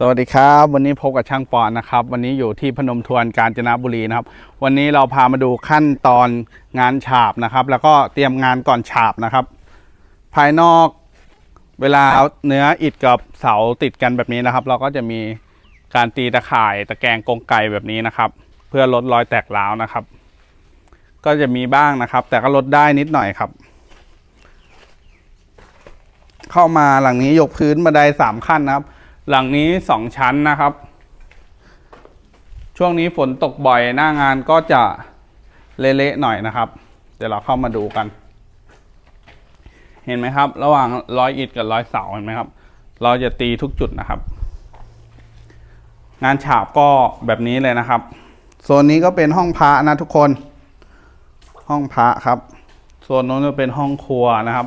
สวัสดีครับ วันนี้พบกับช่างปอนนะครับ วันนี้อยู่ที่พนมทวนกาญจนบุรีนะครับ วันนี้เราพามาดูขั้นตอนงานฉาบนะครับ แล้วก็เตรียมงานก่อนฉาบนะครับ ภายนอกเวลาเอาเนื้ออิฐกับเสาติดกันแบบนี้นะครับ เราก็จะมีการตีตะข่ายตะแกรงกรงไก่แบบนี้นะครับ เพื่อลดรอยแตกร้าวนะครับ ก็จะมีบ้างนะครับ แต่ก็ลดได้นิดหน่อยครับ เข้ามาหลังนี้ยกพื้นบันไดสามขั้นนะครับ หลังนี้สองชั้นนะครับ ช่วงนี้ฝนตกบ่อยหน้างานก็จะเละๆหน่อยนะครับ เดี๋ยวเราเข้ามาดูกัน เห็นไหมครับ ระหว่างร้อยอิฐกับร้อยเสาเห็นไหมครับ เราจะตีทุกจุดนะครับ งานฉาบก็แบบนี้เลยนะครับโซนนี้ก็เป็นห้องพระนะทุกคน ห้องพระครับโซนนู้นจะเป็นห้องครัวนะครับ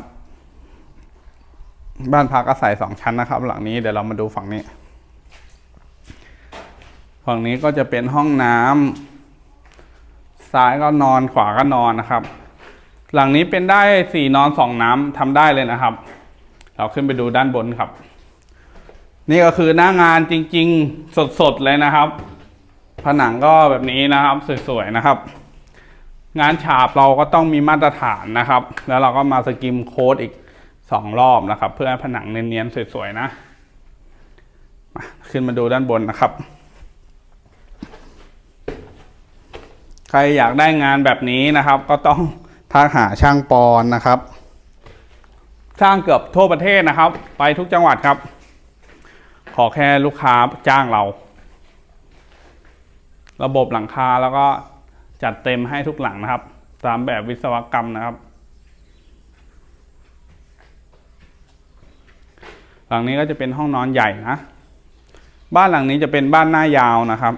บ้านพักอาศัยสองชั้นนะครับ หลังนี้เดี๋ยวเรามาดูฝั่งนี้ ฝั่งนี้ก็จะเป็นห้องน้ำซ้ายก็นอนขวาก็นอนนะครับ หลังนี้เป็นได้สี่นอนสองน้ำทำได้เลยนะครับ เราขึ้นไปดูด้านบนครับ นี่ก็คือหน้างานจริง ๆ สดๆเลยนะครับ ผนังก็แบบนี้นะครับสวยๆนะครับ งานฉาบเราก็ต้องมีมาตรฐานนะครับ แล้วเราก็มาสกิมโค้ดอีก สองรอบนะครับ เพื่อให้ผนังเนียนๆสวยๆนะมาขึ้นมาดูด้านบนนะครับ ใครอยากได้งานแบบนี้นะครับ ก็ต้องทักหาช่างปอนนะครับ สร้างเกือบทั่วประเทศนะครับ ไปทุกจังหวัดครับ ขอแค่ลูกค้าจ้างเรา ระบบหลังคาแล้วก็จัดเต็มให้ทุกหลังนะครับ ตามแบบวิศวกรรมนะครับ หลังนี้ก็จะเป็นห้องนอนใหญ่นะ บ้านหลังนี้จะเป็นบ้านหน้ายาวนะครับ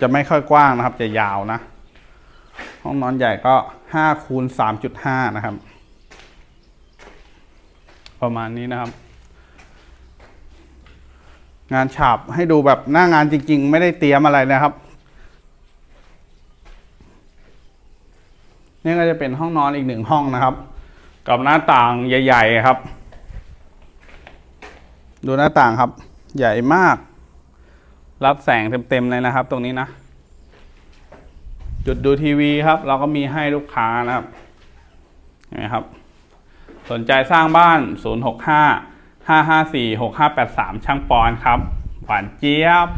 จะไม่ค่อยกว้างนะครับ จะยาวนะ ห้องนอนใหญ่ก็ห้าคูณสามจุดห้านะครับ ประมาณนี้นะครับ งานฉาบให้ดูแบบหน้างานจริง ๆ ไม่ได้เตรียมอะไรนะครับนี่ก็จะเป็นห้องนอนอีกหนึ่งห้องนะครับ กับหน้าต่างใหญ่ ๆ ครับ ดูหน้าต่างครับ ใหญ่มาก รับแสงเต็มๆเลยนะครับ ตรงนี้นะ จุดดูทีวีครับ เราก็มีให้ลูกค้านะครับเห็นไหมครับ สนใจสร้างบ้าน 065 554 6583 ช่างปอนครับ หวานเจี๊ยบ